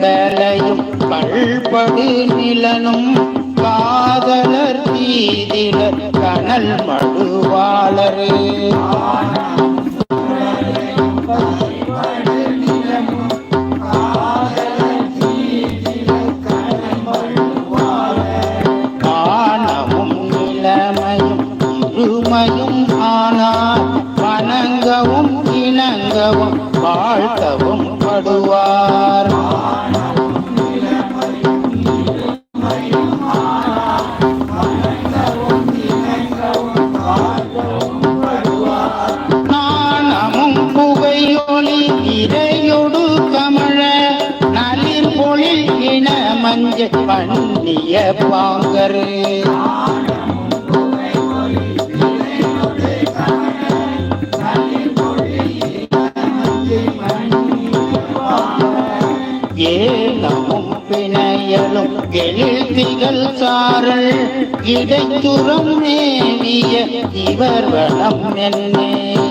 உடலையும் பல்படு நிலனும் காதலர் தீதிலர் கனல் மடுவாளரே. காணவும் நிலைமையும் இருமையும் ஆனால் இணங்கவும் வாழ்த்தவும் படுவார். நாணமும் புகையொளி இறையொடு கமழ நளிர் பொழில் இன மஞ்ச பண்ணிய பாங்கரு. ஏலமும் பிணையலும் எழில் திகழ் சாரல். இடைத்துறம் மேவிய இவர் வளம் என்னே.